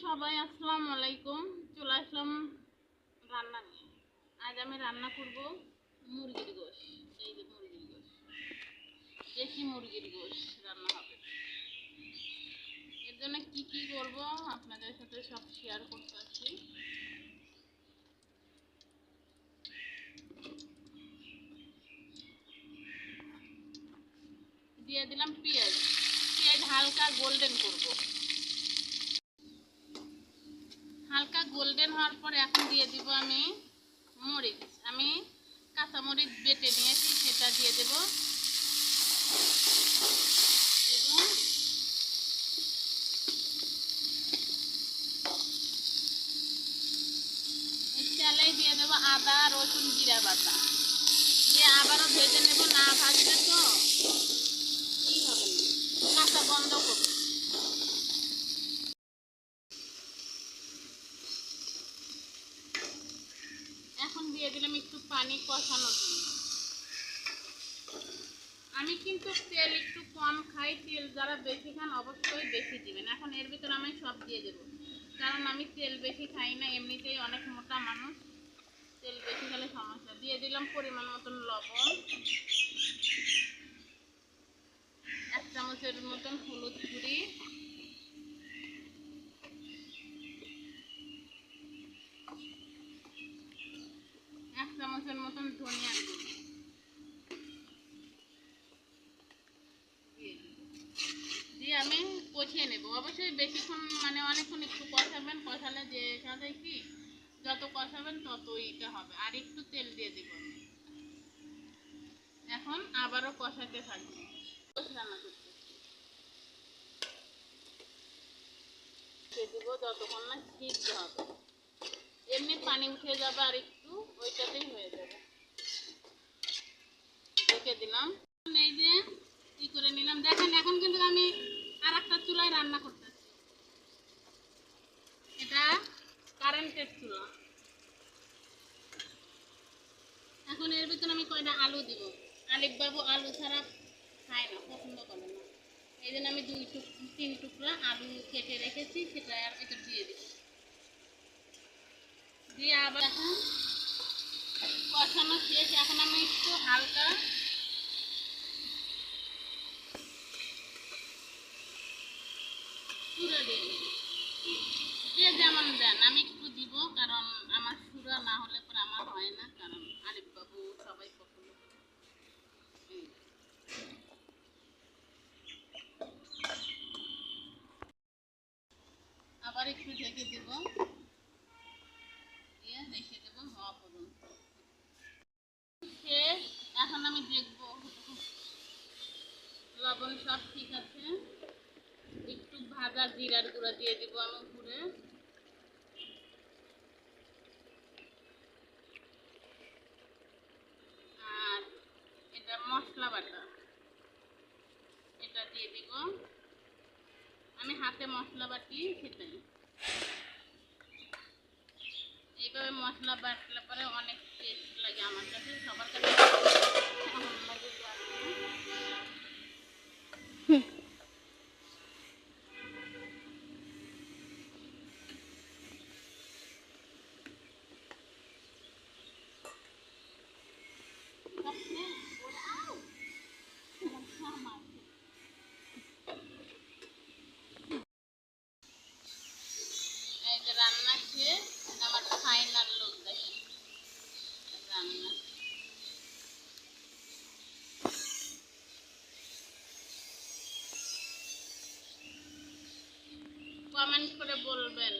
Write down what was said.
সবাই, আসসালামু আলাইকুম। চলে আসলাম রান্না নিয়ে। আজ আমি রান্না করব মুরগির গোশ। এই যে মুরগির গোশ। দেশি মুরগির গোশ রান্না হবে। এর জন্য কি কি করব আপনাদের সাথে সব শেয়ার করতে আছি দিয়ে দিলাম পেঁয়াজ। পেঁয়াজ হালকা গোল্ডেন করব। হালকা গোল্ডেন হওয়ার পর এখন দিয়ে দিব আমি মরিচ। আমি কাঁচা মরিচ বেটে নিয়েছি, সেটা দিয়ে দেব। এবং দিয়ে দেবো আদা, রসুন, জিরা বাটা। দিয়ে আবারও ভেজে নেব না ভাজলে তো কি হবে না কাঁচা বন্ধ করব এখন দিয়ে দিলাম একটু পানি কষানোর জন্য। আমি কিন্তু তেল একটু কম খাই, তেল যারা বেশি খান অবশ্যই বেশি দিবেন। এখন এর ভিতর আমি সব দিয়ে দেবো। কারণ আমি তেল বেশি খাই না, এমনিতেই অনেক মোটা মানুষ। তেল বেশি খেলে সমস্যা। দিয়ে দিলাম পরিমাণ মতন লবণ। এক চামচের মতন হলুদ গুঁড়ি এক চামচের মতন ধনিয়ার গুঁড়ি। দিয়ে আমি কষিয়ে নেব। অবশ্যই বেশিক্ষণ মানে অনেকক্ষণ একটু কষাবেন। কষালে যে সাথে কি, যত কষাবেন তত ইটা হবে। আর একটু তেল দিয়ে দিব এখন আবারও কষাতে থাকব। দিব যতক্ষণ না সিদ্ধ হবে। এমনি পানি উঠে যাবে আর একটু ওইটাতেই হয়ে যাবে রেখে দিলাম এই যে কি করে নিলাম দেখেন এখন কিন্তু আমি আর একটা চুলায় রান্না করতেছি এটা কারেন্টের চুলা এখন এর ভিতরে আমি কয়টা আলু দিব আলিফ বাবু আলু ছাড়া খায় না পছন্দ করে না এই জন্য আমি দুই টুক তিন টুকরা আলু কেটে রেখেছি সেটা আর ভিতর দিয়ে দিচ্ছি দিয়ে আবার এখন কষানো শেষ এখন আমি একটু হালকা দিয়ে দিই। যে যেমন দেন আমি একটু দিব কারণ আমার সুরা না হলে পরে আমার হয় না কারণ আরিফ বাবু সবাই পছন্দ করে এই। আবার একটু ঢেকে দেব দিয়ে রেখে দেব হওয়া পর্যন্ত শেষ এখন আমি দেখব লবণ সব ঠিক আছে। একটু ভাজা জিরার গুঁড়া দিয়ে দিব আমি ঘুরে আর এটা মশলা বাটা। এটা দিয়ে দিব। আমি হাতে মশলা বাটি খেতে। এইভাবে মশলা বাটলে পরে অনেক টেস্ট লাগে আমার কাছে সবার কাছে আমার লাগে জানি না। এই যে রান্না শেষ আমার ফাইনাল লোক দেখেন রান্না। কমেন্ট করে বলবেন।